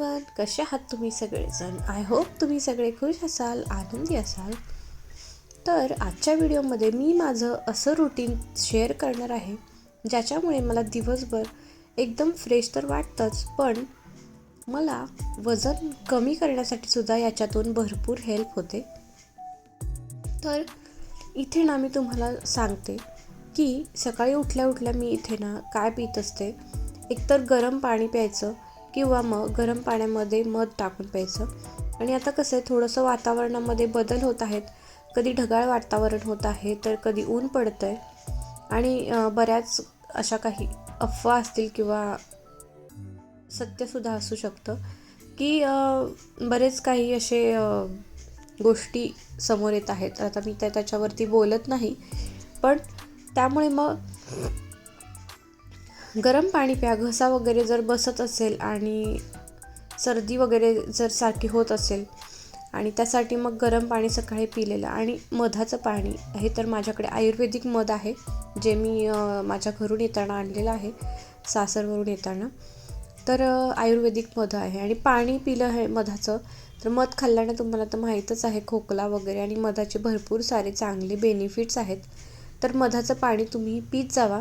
Everyone कसे आहात तुम्ही सगळेजण? आय होप तुम्ही सगळे खुश असाल आनंदी असाल. तर आजच्या व्हिडिओमध्ये मी माझं असं रुटीन शेअर करणार आहे ज्याच्यामुळे मला दिवसभर एकदम फ्रेश तर वाटतंच पण मला वजन कमी करण्यासाठी सुद्धा याच्यातून भरपूर हेल्प होते. तर इथे ना मी तुम्हाला सांगते की सकाळी उठल्या उठल्या मी इथे ना काय पित असते. एकतर गरम पाणी प्यायचं किंवा मग गरम पाण्यामध्ये मध टाकून प्यायचं. आणि आता कसं आहे थोडंसं वातावरणामध्ये बदल होत आहेत. कधी ढगाळ वातावरण होत आहे तर कधी ऊन पडतं आहे आणि बऱ्याच अशा काही अफवा असतील किंवा सत्यसुद्धा असू शकतं की बरेच काही असे गोष्टी समोर येत आहेत. आता मी त्या त्याच्यावरती बोलत नाही. पण त्यामुळे मग गरम पाणी प्या घसा वगैरे जर बसत असेल आणि सर्दी वगैरे जर सारखी होत असेल आणि त्यासाठी मग गरम पाणी सकाळी पिलेलं आणि मधाचं पाणी हे तर माझ्याकडे आयुर्वेदिक मध आहे जे मी माझ्या घरून येताना आणलेलं आहे सासरवरून येताना. तर आयुर्वेदिक मध आहे आणि पाणी पिलं आहे मधाचं तर मध खाल्ल्यानं तुम्हाला तर माहीतच आहे खोकला वगैरे आणि मधाचे भरपूर सारे चांगले बेनिफिट्स आहेत. तर मधाचं पाणी तुम्ही पीत जावा.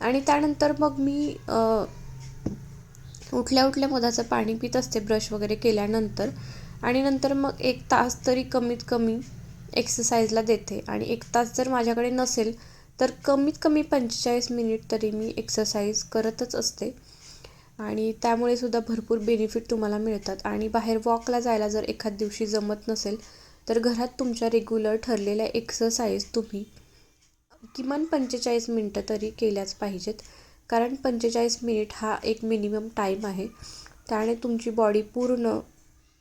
आणि त्यानंतर मग मी उठल्या उठल्या मधाचं पाणी पित असते ब्रश वगैरे केल्यानंतर. आणि नंतर मग एक तास तरी कमीत कमी एक्सरसाइजला देते. आणि एक तास जर माझ्याकडे नसेल तर कमीत कमी पंचेचाळीस मिनिट तरी मी एक्सरसाइज करतच असते. आणि त्यामुळे सुद्धा भरपूर बेनिफिट तुम्हाला मिळतात. आणि बाहेर वॉकला जायला जर एखाद दिवशी जमत नसेल तर घरात तुमच्या रेग्युलर ठरलेल्या एक्सरसाइज तुम्ही किमान पंचेचाळीस मिनटं तरी केल्याच पाहिजेत. कारण पंचेचाळीस मिनिट हा एक मिनिमम टाईम आहे. त्याने तुमची बॉडी पूर्ण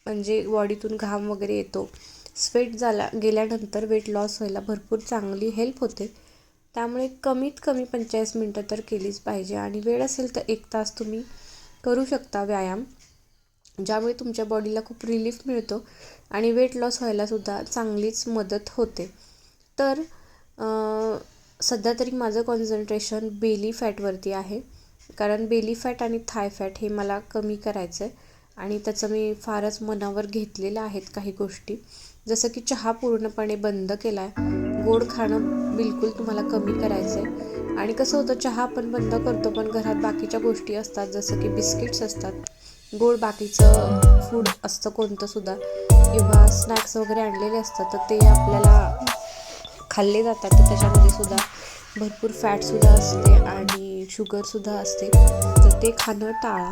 म्हणजे बॉडीतून घाम वगैरे येतो. स्वेट झाला गेल्यानंतर वेट लॉस व्हायला भरपूर चांगली हेल्प होते. त्यामुळे कमीत कमी पंचेचाळीस मिनटं तर केलीच पाहिजे. आणि वेळ असेल तर एक तास तुम्ही करू शकता व्यायाम. ज्यामुळे तुमच्या बॉडीला खूप रिलीफ मिळतो. आणि वेट लॉस व्हायलासुद्धा चांगलीच मदत होते. तर सध्या तरी माझं कॉन्सन्ट्रेशन बेली फॅटवरती आहे. कारण बेली फॅट आणि थाय फॅट हे मला कमी करायचं आहे आणि त्याचं मी फारच मनावर घेतलेलं आहेत काही गोष्टी. जसं की चहा पूर्णपणे बंद केला आहे गोड खाणं बिलकुल तुम्हाला कमी करायचं आहे आणि कसं होतं चहा आपण बंद करतो पण घरात बाकीच्या गोष्टी असतात जसं की बिस्किट्स असतात. गोड बाकीचं फूड असतं कोणतंसुद्धा किंवा स्नॅक्स वगैरे आणलेले असतात तर ते आपल्याला खाल्ले जातात तर त्याच्यामध्ये सुद्धा भरपूर फॅटसुद्धा असते आणि शुगरसुद्धा असते. तर ते खाणं टाळा.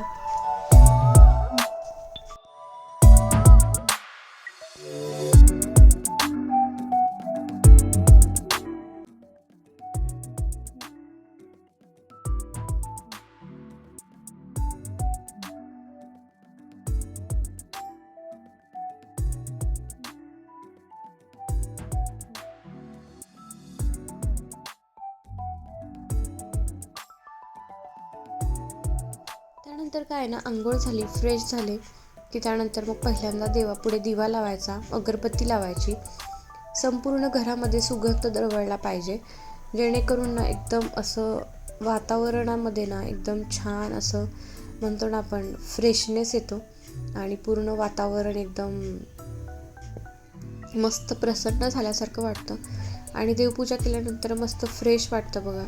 त्यानंतर काय ना आंघोळ झाली फ्रेश झाले की त्यानंतर मग पहिल्यांदा देवापुढे दिवा लावायचा अगरबत्ती लावायची. संपूर्ण घरामध्ये सुगंध दरवळला पाहिजे. जेणेकरून ना एकदम असं वातावरणामध्ये ना एकदम छान असं म्हणतो ना आपण फ्रेशनेस येतो आणि पूर्ण वातावरण एकदम मस्त प्रसन्न झाल्यासारखं वाटतं. आणि देवपूजा केल्यानंतर मस्त फ्रेश वाटतं बघा.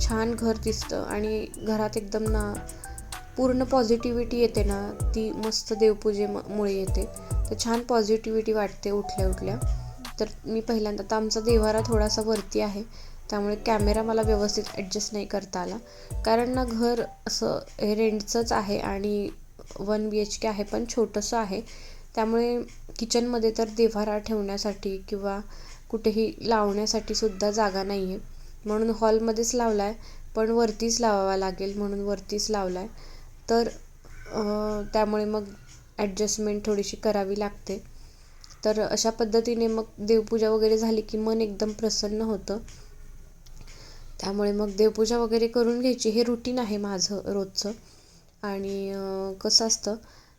छान घर दिसतं आणि घरात एकदम ना पूर्ण पॉझिटिव्हिटी येते ना ती मस्त देवपूजेमुळे येते. तर छान पॉझिटिव्हिटी वाटते उठल्या उठल्या. तर मी पहिल्यांदा तर आमचा देवारा थोडासा वरती आहे त्यामुळे कॅमेरा मला व्यवस्थित ॲडजस्ट नाही करता आला. कारण ना घर असं हे रेंटचंच आहे आणि वन बी एच के आहे पण छोटंसं आहे. त्यामुळे किचनमध्ये तर देवारा ठेवण्यासाठी किंवा कुठेही लावण्यासाठी सुद्धा जागा नाही आहे म्हणून हॉलमध्येच लावला आहे पण वरतीच लावावा लागेल म्हणून वरतीच लावला आहे तर त्यामुळे मग ॲडजस्टमेंट थोडीशी करावी लागते. तर अशा पद्धतीने मग देवपूजा वगैरे झाली की मन एकदम प्रसन्न होतं. त्यामुळे मग देवपूजा वगैरे करून घ्यायची हे रुटीन आहे माझं रोजचं. आणि कसं असतं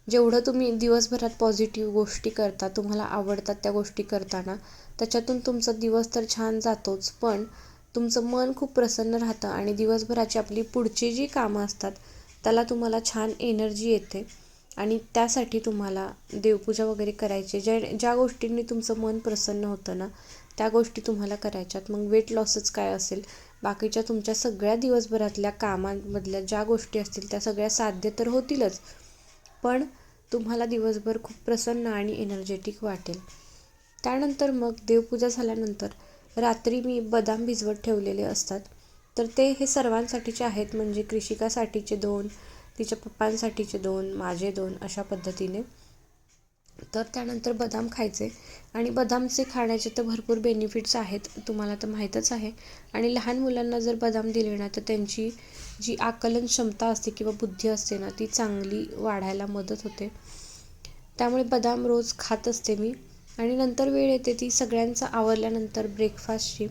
जेवढं तुम्ही दिवसभरात पॉझिटिव्ह गोष्टी करता तुम्हाला आवडतात त्या गोष्टी करताना त्याच्यातून तुमचा दिवस तर छान जातोच. पण तुमचं मन खूप प्रसन्न राहतं आणि दिवसभराची आपली पुढची जी कामं असतात त्याला तुम्हाला छान एनर्जी येते आणि त्यासाठी तुम्हाला देवपूजा वगैरे करायची. ज्या ज्या गोष्टींनी तुमचं मन प्रसन्न होतं ना त्या गोष्टी तुम्हाला करायच्यात. मग वेट लॉसच काय असेल? बाकीच्या तुमच्या सगळ्या दिवसभरातल्या कामांमधल्या ज्या गोष्टी असतील त्या सगळ्या साध्य तर होतीलच. पण तुम्हाला दिवसभर खूप प्रसन्न आणि एनर्जेटिक वाटेल. त्यानंतर मग देवपूजा झाल्यानंतर रात्री मी बदाम भिजवत ठेवलेले असतात. तर ते हे सर्वांसाठीचे आहेत म्हणजे कृषिकासाठीचे दोन तिच्या पप्पांसाठीचे दोन माझे दोन अशा पद्धतीने. तर त्यानंतर बदाम खायचे. आणि बदामचे खाण्याचे तर भरपूर बेनिफिट्स आहेत तुम्हाला तर माहीतच आहे. आणि लहान मुलांना जर बदाम दिले ना तर त्यांची जी आकलन क्षमता असते किंवा बुद्धी असते ना ती चांगली वाढायला मदत होते. त्यामुळे बदाम रोज खात असते मी. आणि नंतर वेळ येते ती सगळ्यांचा आवरल्यानंतर ब्रेकफास्टची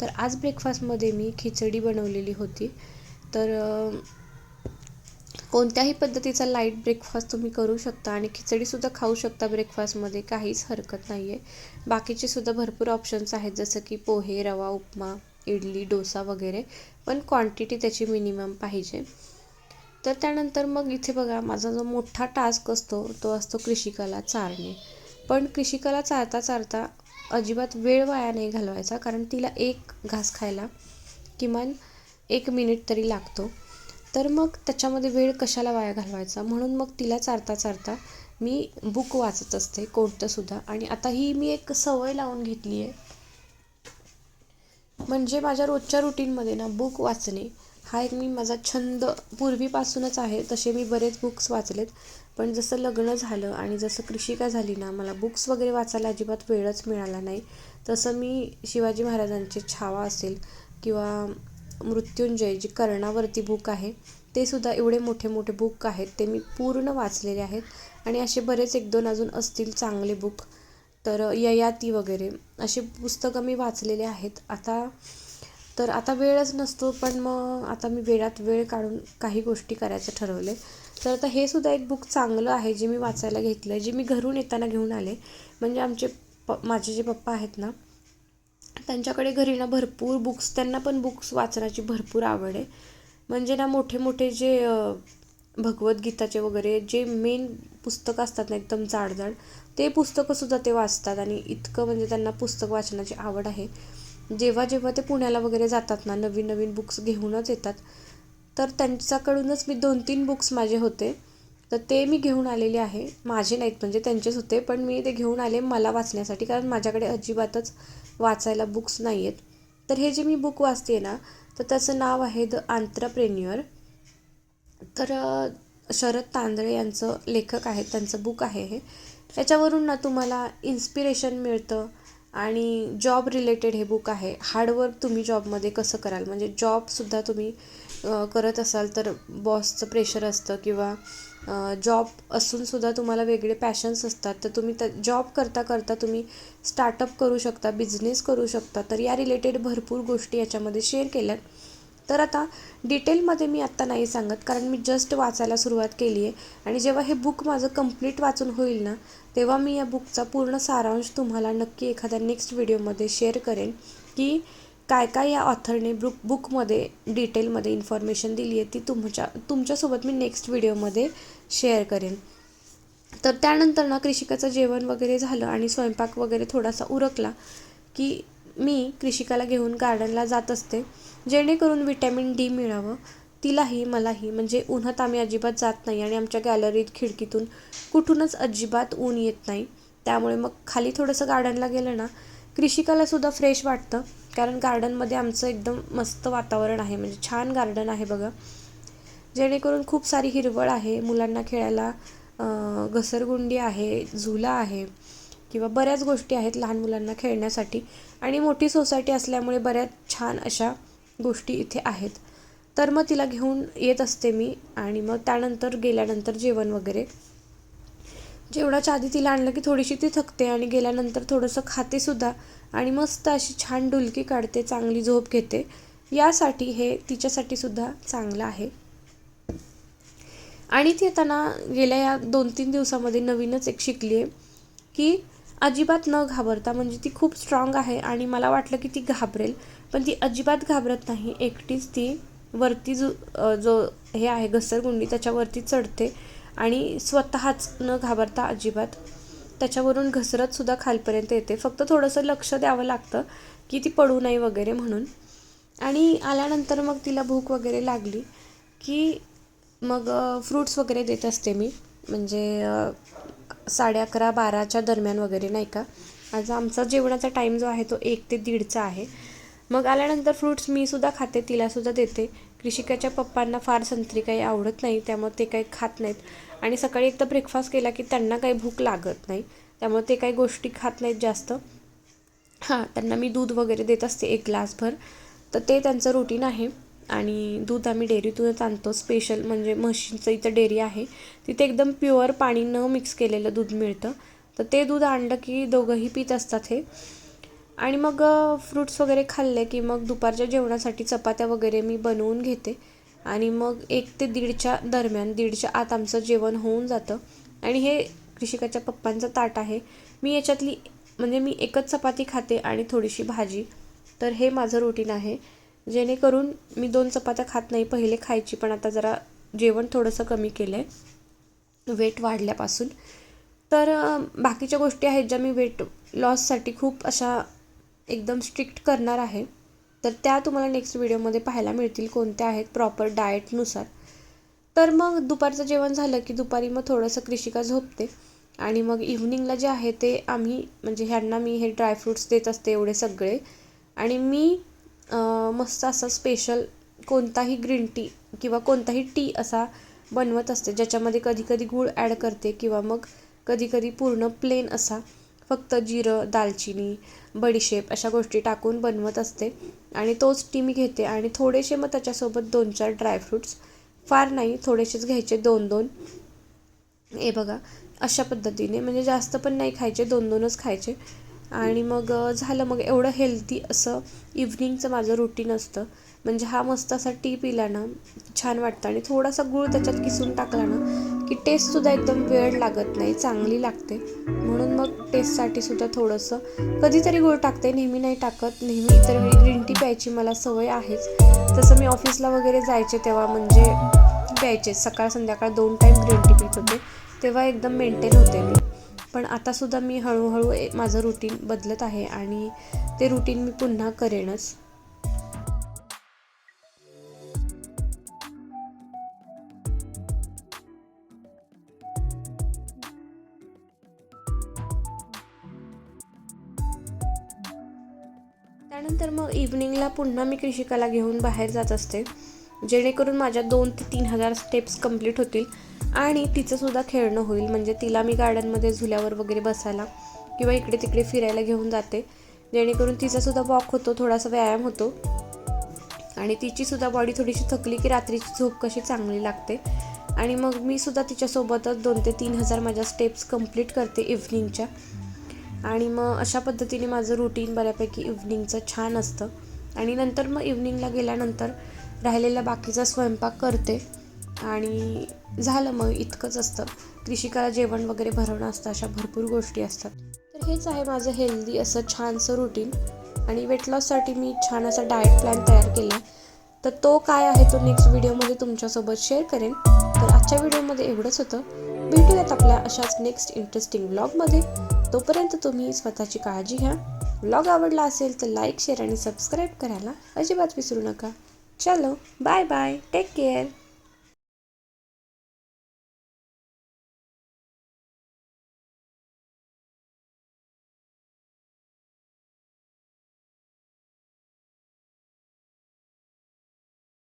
तर आज ब्रेकफास्टमध्ये मी खिचडी बनवलेली होती. तर कोणत्याही पद्धतीचा लाइट ब्रेकफास्ट तुम्ही करू शकता आणि खिचडीसुद्धा खाऊ शकता ब्रेकफास्टमध्ये काहीच हरकत नाही आहे बाकीचे सुद्धा भरपूर ऑप्शन्स आहेत जसं की पोहे रवा उपमा इडली डोसा वगैरे पण क्वांटिटी त्याची मिनिमम पाहिजे. तर त्यानंतर मग इथे बघा माझा जो मोठा टास्क असतो तो असतो कृषिकाला चारणे. पण कृषिकाला चारता चारता अजिबात वेळ वाया नाही घालवायचा कारण तिला एक घास खायला किमान एक मिनिट तरी लागतो. तर मग त्याच्यामध्ये वेळ कशाला वाया घालवायचा? म्हणून मग तिला चारता चारता मी बुक वाचत असते कोणतंसुद्धा आणि आता ही मी एक सवय लावून घेतली आहे म्हणजे माझ्या रोजच्या रुटीनमध्ये ना बुक वाचणे हा एक मी माझा छंद पूर्वीपासूनच आहे तसे मी बरेच बुक्स वाचलेत. पण जसं लग्न झालं आणि जसं कृषिका झाली ना मला बुक्स वगैरे वाचायला अजिबात वेळच मिळाला नाही. तसं मी शिवाजी महाराजांचे छावा असेल किंवा मृत्युंजय जी कर्णावरती बुक आहे ते सुद्धा एवढे मोठे मोठे बुक आहेत ते मी पूर्ण वाचलेले आहेत. आणि असे बरेच एक दोन अजून असतील चांगले बुक तर ययाती वगैरे असे पुस्तकं मी वाचलेले आहेत. आता तर आता वेळच नसतो पण मग आता मी वेळात वेळ काढून काही गोष्टी करायचं ठरवले तर आता हे सुद्धा एक बुक चांगलं आहे जे मी वाचायला घेतलं आहे जे मी घरून येताना घेऊन आले. म्हणजे आमचे प माझे जे पप्पा आहेत ना त्यांच्याकडे घरी ना भरपूर बुक्स त्यांना पण बुक्स वाचण्याची भरपूर आवड आहे. म्हणजे ना मोठे मोठे जे भगवद्गीताचे वगैरे जे मेन पुस्तकं असतात ना एकदम जाडजाड ते पुस्तकंसुद्धा ते वाचतात. आणि इतकं म्हणजे त्यांना पुस्तक वाचण्याची आवड आहे. जेव्हा जेव्हा ते पुण्याला वगैरे जातात ना नवीन नवीन बुक्स घेऊनच येतात. तर त्यांच्याकडूनच मी दोन तीन बुक्स माझे होते. तर ते मी घेऊन आलेले आहे. माझे नाहीत म्हणजे त्यांचेच होते पण मी ते घेऊन आले मला वाचण्यासाठी कारण माझ्याकडे अजिबातच वाचायला बुक्स नाही आहेत तर हे जे मी बुक वाचते ना तर त्याचं नाव आहे द आंत्रप्रेन्युअर तर शरद तांदळे यांचं लेखक आहेत त्यांचं बुक आहे हे. त्याच्यावरून ना तुम्हाला इन्स्पिरेशन मिळतं. आणि जॉब रिलेटेड हे बुक आहे. हार्डवर्क तुम्ही जॉबमध्ये कसं कराल? म्हणजे जॉबसुद्धा तुम्ही करत असाल तर बॉसचं प्रेशर असतं किंवा जॉब असूनसुद्धा तुम्हाला वेगळे पॅशन्स असतात. तर तुम्ही त्या जॉब करता करता तुम्ही स्टार्टअप करू शकता बिझनेस करू शकता. तर या रिलेटेड भरपूर गोष्टी याच्यामध्ये शेअर केल्यात. तर आता डिटेलमध्ये मी आत्ता नाही सांगत कारण मी जस्ट वाचायला सुरुवात केली आहे. आणि जेव्हा हे बुक माझं कंप्लीट वाचून होईल ना तेव्हा मी या बुकचा पूर्ण सारांश तुम्हाला नक्की एखाद्या नेक्स्ट व्हिडिओमध्ये शेअर करेन की काय काय या ऑथरने बुक बुकमध्ये डिटेलमध्ये इन्फॉर्मेशन दिली आहे ती तुमच्या तुमच्यासोबत मी नेक्स्ट व्हिडिओमध्ये शेअर करेन. तर त्यानंतर ना कृषिकाचं जेवण वगैरे झालं आणि स्वयंपाक वगैरे थोडासा उरकला की मी कृषिकाला घेऊन गार्डनला जात असते जेणेकरून विटॅमिन डी मिळावं. तिलाही मलाही. म्हणजे उन्हात आम्ही अजिबात जात नाही आणि आमच्या गॅलरीत खिडकीतून कुठूनच अजिबात ऊन येत नाही. त्यामुळे मग खाली थोडंसं गार्डनला गेलं ना कृषिकालासुद्धा फ्रेश वाटतं. कारण गार्डनमध्ये आमचं एकदम मस्त वातावरण आहे. म्हणजे छान गार्डन आहे बघा. जेणेकरून खूप सारी हिरवळ आहे. मुलांना खेळायला घसरगुंडी आहे झुला आहे. किंवा बऱ्याच गोष्टी आहेत लहान मुलांना खेळण्यासाठी. आणि मोठी सोसायटी असल्यामुळे बऱ्याच छान अशा गोष्टी इथे आहेत. तर मग तिला घेऊन येत असते मी आणि मग त्यानंतर गेल्यानंतर जेवण वगैरे. जेवणाच्या आधी तिला आणलं की थोडीशी ती थकते आणि गेल्यानंतर थोडंसं खातेसुद्धा आणि मस्त अशी छान डुलकी काढते चांगली झोप घेते. यासाठी हे तिच्यासाठी सुद्धा चांगलं आहे. आणि ती आता ना गेल्या या दोन तीन दिवसामध्ये नवीनच एक शिकली आहे की अजिबात न घाबरता म्हणजे ती खूप स्ट्रॉंग आहे आणि मला वाटलं की ती घाबरेल पण ती अजिबात घाबरत नाही. एकटीच ती वरती जो जो हे आहे घसरगुंडी त्याच्यावरती चढते आणि स्वतःच न घाबरता अजिबात त्याच्यावरून घसरतसुद्धा खालपर्यंत येते. फक्त थोडंसं लक्ष द्यावं लागतं की ती पडू नये वगैरे म्हणून. आणि आल्यानंतर मग तिला भूक वगैरे लागली की मग फ्रूट्स वगैरे देत असते मी. म्हणजे साडे अकरा बाराच्या दरम्यान वगैरे नाही का? आज आमचा जेवणाचा टाईम जो आहे तो एक ते दीडचा आहे. मग आल्यानंतर फ्रूट्स मी सुद्धा खाते तिलासुद्धा देते. कृषिकाच्या पप्पांना फार संत्री काही आवडत नाही त्यामुळे ते काही खात नाहीत. आणि सकाळी एकदा ब्रेकफास्ट केला की त्यांना काही भूक लागत नाही. त्यामुळे ते काही गोष्टी खात नाहीत जास्त. हां त्यांना मी दूध वगैरे देत असते एक ग्लासभर. तर ते त्यांचं रुटीन आहे. आणि दूध आम्ही डेअरीतूनच आणतो. स्पेशल म्हणजे म्हशींचं इथं डेअरी आहे. तिथे एकदम प्युअर पाणी न मिक्स केलेलं दूध मिळतं. तर ते दूध आणलं की दोघंही पित असतात हे. आणि मग फ्रूट्स वगैरे खाल्ले की मग दुपारच्या जेवणासाठी चपात्या वगैरे मी बनवून घेते. आणि मग एक ते दीडच्या दरम्यान दीडच्या आत आमचं जेवण होऊन जातं. आणि हे कृषिकाच्या पप्पांचं ताट आहे. मी याच्यातली म्हणजे मी एकच चपाती खाते आणि थोडीशी भाजी. तर हे माझं रुटीन आहे. जेणेकरून मी दोन चपात्या खात नाही. पहिले खायची पण आता जरा जेवण थोडंसं कमी केलं आहे वेट वाढल्यापासून. तर बाकीच्या गोष्टी आहेत ज्या मी वेट लॉससाठी खूप अशा एकदम स्ट्रिक्ट करणार आहे. तर त्या तुम्हाला नेक्स्ट व्हिडिओमध्ये पाहायला मिळतील कोणत्या आहेत प्रॉपर डाएटनुसार तर मग दुपारचं जेवण झालं की दुपारी मग थोडंसं कृषिका झोपते. आणि मग इव्हनिंगला जे आहे ते आम्ही म्हणजे ह्यांना मी हे ड्रायफ्रूट्स देत असते एवढे सगळे. आणि मी मस्त असा स्पेशल कोणताही ग्रीन टी किंवा कोणताही टी असा बनवत असते. ज्याच्यामध्ये कधीकधी गूळ ॲड करते किंवा मग कधीकधी पूर्ण प्लेन असा फक्त जिरं दालचिनी बडीशेप अशा गोष्टी टाकून बनवत असते. आणि तोच टी मी घेते. आणि थोडेसे मग त्याच्यासोबत दोन चार ड्रायफ्रूट्स फार नाही थोडेसेच घ्यायचे दोन दोन. हे बघा अशा पद्धतीने. म्हणजे जास्त पण नाही खायचे दोन दोनच खायचे. आणि मग झालं मग एवढं हेल्दी असं इव्हनिंगचं माझं रुटीन असतं. म्हणजे हा मस्त असा टी पिला ना छान वाटतं. आणि थोडासा गूळ त्याच्यात किसून टाकला ना की टेस्टसुद्धा एकदम वेळ लागत नाही चांगली लागते. म्हणून मग टेस्टसाठी सुद्धा थोडंसं कधीतरी गूळ टाकते नेहमी नाही टाकत. नेहमी इतर वेळी ग्रीन टी प्यायची मला सवय आहेच. तसं मी ऑफिसला वगैरे जायचे तेव्हा म्हणजे प्यायचे. सकाळ संध्याकाळ दोन टाईम ग्रीन टी पित होते. तेव्हा एकदम मेंटेन होते मी. पण आतासुद्धा मी हळूहळू माझं रुटीन बदलत आहे आणि ते रुटीन मी पुन्हा करेनच. त्यानंतर मग इव्हनिंगला पुन्हा मी कृषिकाला घेऊन बाहेर जात असते. जेणेकरून माझ्या दोन ते तीन हजार स्टेप्स कंप्लीट होतील. आणि तिचंसुद्धा खेळणं होईल. म्हणजे तिला मी गार्डनमध्ये झुल्यावर वगैरे बसायला किंवा इकडे तिकडे फिरायला घेऊन जाते. जेणेकरून तिचासुद्धा वॉक होतो थोडासा व्यायाम होतो. आणि तिचीसुद्धा बॉडी थोडीशी थकली की रात्रीची झोप कशी चांगली लागते. आणि मग मी सुद्धा तिच्यासोबतच दोन ते तीन हजार माझ्या स्टेप्स कंप्लीट करते इव्हनिंगच्या आणि मग अशा पद्धतीने माझं रुटीन बऱ्यापैकी इव्हनिंगचं छान असतं. आणि नंतर मग इव्हनिंगला गेल्यानंतर राहिलेला बाकीचा स्वयंपाक करते. आणि झालं मग इतकंच असतं. कृषिकाला जेवण वगैरे भरवणं असतं अशा भरपूर गोष्टी असतात. तर हेच आहे माझं हेल्दी असं छानसं रुटीन आणि वेट लॉससाठी मी छान असा डाएट प्लॅन तयार केला. तर तो काय आहे तो नेक्स्ट व्हिडिओमध्ये तुमच्यासोबत शेअर करेन. तर आजच्या व्हिडिओमध्ये एवढंच होतं. भेटूयात आपल्या अशाच नेक्स्ट इंटरेस्टिंग ब्लॉगमध्ये तोपर्यंत तुम्ही स्वतःची काळजी घ्या. ब्लॉग आवडला असेल तर लाईक शेअर आणि सबस्क्राईब करायला अजिबात विसरू नका. चलो बाय बाय टेक केअर